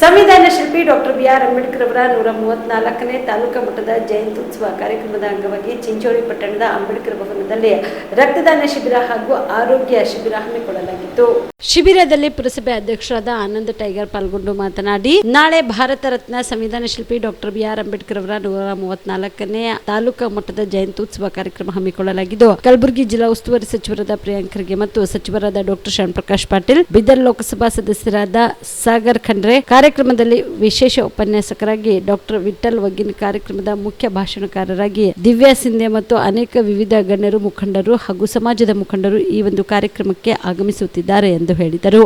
ಸಂವಿಧಾನ ಶಿಲ್ಪಿ doctor B R Ambedkar ಅವರ ನೂರ ಮೂವತ್ನಾಲ್ಕನೇ ತಾಲೂಕಾ ಮಟ್ಟದ ಜಯಂತ್ಯುತ್ಸವ ಕಾರ್ಯಕ್ರಮದ ಅಂಗವಾಗಿ ಚಿಂಚೋಳಿ ಪಟ್ಟಣದ ಅಂಬೇಡ್ಕರ್ ಭವನದಲ್ಲಿ ರಕ್ತದಾನ ಶಿಬಿರ ಹಾಗೂ ಆರೋಗ್ಯ ಶಿಬಿರ ಹಮ್ಮಿಕೊಳ್ಳಲಾಗಿತ್ತು. ಶಿಬಿರದಲ್ಲಿ ಪುರಸಭೆ ಅಧ್ಯಕ್ಷರಾದ ಆನಂದ್ ಟೈಗರ್ ಪಾಲ್ಗೊಂಡು ಮಾತನಾಡಿ, ನಾಳೆ ಭಾರತ ರತ್ನ ಸಂವಿಧಾನ ಶಿಲ್ಪಿ ಡಾಕ್ಟರ್ ಬಿ ಆರ್ ಅಂಬೇಡ್ಕರ್ ಅವರ ನೂರ ಮೂವತ್ನಾಲ್ಕನೇ ತಾಲೂಕಾ ಮಟ್ಟದ ಜಯಂತ್ಯುತ್ಸವ ಕಾರ್ಯಕ್ರಮ ಹಮ್ಮಿಕೊಳ್ಳಲಾಗಿದ್ದು, ಕಲಬುರಗಿ ಜಿಲ್ಲಾ ಉಸ್ತುವಾರಿ ಸಚಿವರಾದ ಪ್ರಿಯಾಂಕ್ ಮತ್ತು ಸಚಿವರಾದ ಡಾಕ್ಟರ್ ಶ್ಯಾಮ್ ಪ್ರಕಾಶ್ ಪಾಟೀಲ್, ಬಿದರ್ ಲೋಕಸಭಾ ಸದಸ್ಯರಾದ ಸಾಗರ್ ಖಂಡ್ರೆ ಕಾರ್ಯಕ್ರಮದಲ್ಲಿ ವಿಶೇಷ ಉಪನ್ಯಾಸಕರಾಗಿ ಡಾಕ್ಟರ್ ವಿಠಲ್ ವಗ್ಗಿನ ಕಾರ್ಯಕ್ರಮದ ಮುಖ್ಯ ಭಾಷಣಕಾರರಾಗಿ ದಿವ್ಯಾ ಸಿಂಧೆ ಮತ್ತು ಅನೇಕ ವಿವಿಧ ಗಣ್ಯರು ಮುಖಂಡರು ಹಾಗೂ ಸಮಾಜದ ಮುಖಂಡರು ಈ ಒಂದು ಕಾರ್ಯಕ್ರಮಕ್ಕೆ ಆಗಮಿಸುತ್ತಿದ್ದಾರೆ ಎಂದು ಹೇಳಿದರು.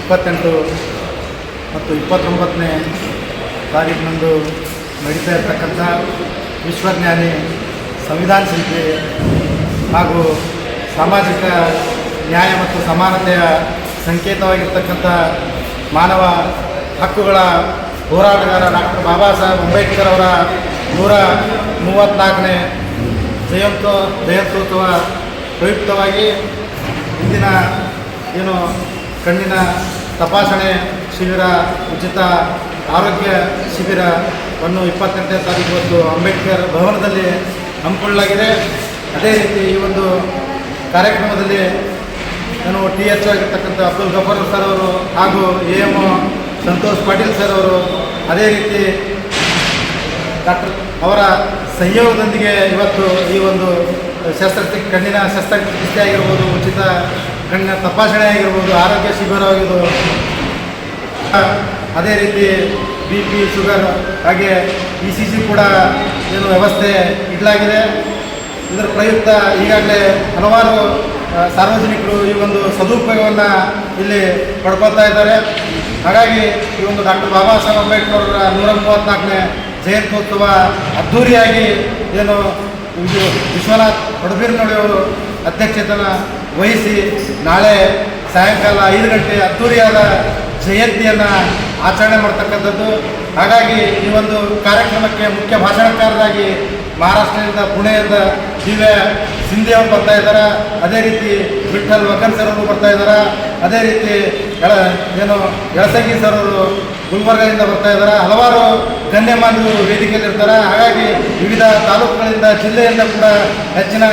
ಇಪ್ಪತ್ತೆಂಟು ಮತ್ತು ಇಪ್ಪತ್ತೊಂಬತ್ತನೇ ತಾರೀಕಿನಂದು ನಡೀತಾ ವಿಶ್ವಜ್ಞಾನಿ ಸಂವಿಧಾನ ಶಿಲ್ಪಿ ಹಾಗೂ ಸಾಮಾಜಿಕ ನ್ಯಾಯ ಮತ್ತು ಸಮಾನತೆಯ ಸಂಕೇತವಾಗಿರ್ತಕ್ಕಂಥ ಮಾನವ ಹಕ್ಕುಗಳ ಹೋರಾಟಗಾರ ಡಾಕ್ಟರ್ ಬಾಬಾ ಸಾಹೇಬ್ ಅಂಬೇಡ್ಕರ್ ಅವರ ನೂರ ಮೂವತ್ತ್ನಾಲ್ಕನೇ ಜಯಂತೋ ಜಯಂತ್ಯೋತ್ಸವ ಪ್ರಯುಕ್ತವಾಗಿ ಇಂದಿನ ಏನು ಕಣ್ಣಿನ ತಪಾಸಣೆ ಶಿಬಿರ, ಉಚಿತ ಆರೋಗ್ಯ ಶಿಬಿರವನ್ನು ಇಪ್ಪತ್ತೆಂಟನೇ ತಾರೀಕು ಇವತ್ತು ಅಂಬೇಡ್ಕರ್ ಭವನದಲ್ಲಿ ಹಮ್ಮಿಕೊಳ್ಳಲಾಗಿದೆ. ಅದೇ ರೀತಿ ಈ ಒಂದು ಕಾರ್ಯಕ್ರಮದಲ್ಲಿ ಟಿ ಎಚ್ ಆಗಿರ್ತಕ್ಕಂಥ ಅಬ್ದುಲ್ ಗಫರ್ ಸರ್ ಅವರು ಹಾಗೂ A M Santosh Patil sir ಅವರು ಅದೇ ರೀತಿ ಡಾಕ್ಟರ್ ಅವರ ಸಂಯೋಗದೊಂದಿಗೆ ಇವತ್ತು ಈ ಒಂದು ಶಸ್ತ್ರ ಕಣ್ಣಿನ ಶಸ್ತ್ರಚಿಕಿತ್ಸೆ ಆಗಿರ್ಬೋದು, ಉಚಿತ ಕಣ್ಣಿನ ತಪಾಸಣೆ ಆಗಿರ್ಬೋದು, ಆರೋಗ್ಯ ಶಿಬಿರವಾಗಿದ್ದು ಅದೇ ರೀತಿ ಬಿ ಪಿ ಶುಗರ್ ಹಾಗೆ ಇ ಸಿ ಸಿ ಕೂಡ ಏನು ವ್ಯವಸ್ಥೆ ಇಡಲಾಗಿದೆ. ಇದರ ಪ್ರಯುಕ್ತ ಈಗಾಗಲೇ ಹಲವಾರು ಸಾರ್ವಜನಿಕರು ಈ ಒಂದು ಸದುಪಯೋಗವನ್ನು ಇಲ್ಲಿ ಪಡ್ಕೊಳ್ತಾ ಇದ್ದಾರೆ. ಹಾಗಾಗಿ ಈ ಒಂದು ಡಾಕ್ಟರ್ ಬಾಬಾ ಸಾಹೇಬ್ ಅಂಬೇಡ್ಕರ್ ಅವರ ನೂರ ಮೂವತ್ತ್ನಾಲ್ಕನೇ ಜಯಂತ್ಯೋತ್ಸವ ಅದ್ಧೂರಿಯಾಗಿ ಏನು ಇದು ವಿಶ್ವನಾಥ್ ಅವರು ಅಧ್ಯಕ್ಷತನ ವಹಿಸಿ ನಾಳೆ ಸಾಯಂಕಾಲ ಐದು ಗಂಟೆ ಅದ್ಧೂರಿಯಾದ ಜಯಂತಿಯನ್ನು ಆಚರಣೆ ಮಾಡ್ತಕ್ಕಂಥದ್ದು. ಹಾಗಾಗಿ ಈ ಒಂದು ಕಾರ್ಯಕ್ರಮಕ್ಕೆ ಮುಖ್ಯ ಭಾಷಣಕಾರರಾಗಿ ಮಹಾರಾಷ್ಟ್ರದಿಂದ ಪುಣೆಯಿಂದ ದಿವ್ಯ ಸಿಂಧೆ ಅವರು ಬರ್ತಾ ಇದ್ದಾರೆ ಅದೇ ರೀತಿ ವಿಠಲ್ ವಕನ್ ಸರ್ ಅವರು ಬರ್ತಾ ಇದ್ದಾರೆ ಅದೇ ರೀತಿ ಏನು ಎಳಸಂಗಿ ಸರ್ ಅವರು ಗುಲ್ಬರ್ಗದಿಂದ ಬರ್ತಾ ಇದ್ದಾರೆ ಹಲವಾರು ಗಣ್ಯಮಾನ್ಯರು ವೇದಿಕೆಯಲ್ಲಿ ಇರ್ತಾರೆ ಹಾಗಾಗಿ ವಿವಿಧ ತಾಲೂಕುಗಳಿಂದ, ಜಿಲ್ಲೆಯಿಂದ ಕೂಡ ಹೆಚ್ಚಿನ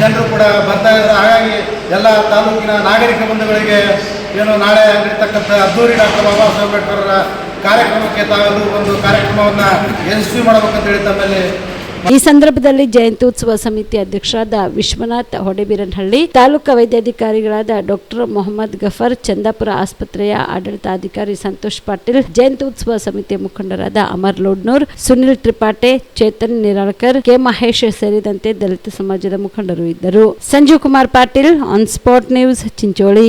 ಜನರು ಕೂಡ ಬರ್ತಾ ಇದ್ದಾರೆ ಹಾಗಾಗಿ ಎಲ್ಲ ತಾಲೂಕಿನ ನಾಗರಿಕ ಬಂಧುಗಳಿಗೆ ಏನು ನಾಳೆ ನಡೀತಕ್ಕಂಥ ಅದ್ದೂರಿ ಡಾಕ್ಟರ್ ಬಾಬಾ ಸಾಹೇಬ್ ಅಂಬೇಡ್ಕರ್ ಕಾರ್ಯಕ್ರಮಕ್ಕೆ ತಾವೆಲ್ಲರೂ ಒಂದು ಕಾರ್ಯಕ್ರಮವನ್ನು ಯಶಸ್ವಿ ಮಾಡಬೇಕಂತ ಹೇಳಿ ತಮ್ಮಲ್ಲಿ ಈ ಸಂದರ್ಭದಲ್ಲಿ ಜಯಂತ್ಯುತ್ಸವ ಸಮಿತಿ ಅಧ್ಯಕ್ಷರಾದ ವಿಶ್ವನಾಥ್ ಹೊಡೆಬೀರನಹಳ್ಳಿ, ತಾಲೂಕಾ ವೈದ್ಯಾಧಿಕಾರಿಗಳಾದ ಡಾಕ್ಟರ್ ಮೊಹಮ್ಮದ್ ಗಫರ್, ಚಂದಾಪುರ ಆಸ್ಪತ್ರೆಯ ಆಡಳಿತಾಧಿಕಾರಿ ಸಂತೋಷ್ ಪಾಟೀಲ್, ಜಯಂತ್ಯುತ್ಸವ ಸಮಿತಿಯ ಮುಖಂಡರಾದ ಅಮರ್ ಲೋಡ್ನೂರ್, ಸುನಿಲ್ ತ್ರಿಪಾಠೆ, ಚೇತನ್ ನಿರಾಳ್ಕರ್, ಕೆ ಮಹೇಶ್ ಸೇರಿದಂತೆ ದಲಿತ ಸಮಾಜದ ಮುಖಂಡರು ಇದ್ದರು. Sanjeev Kumar Patil on spot news Chincholi.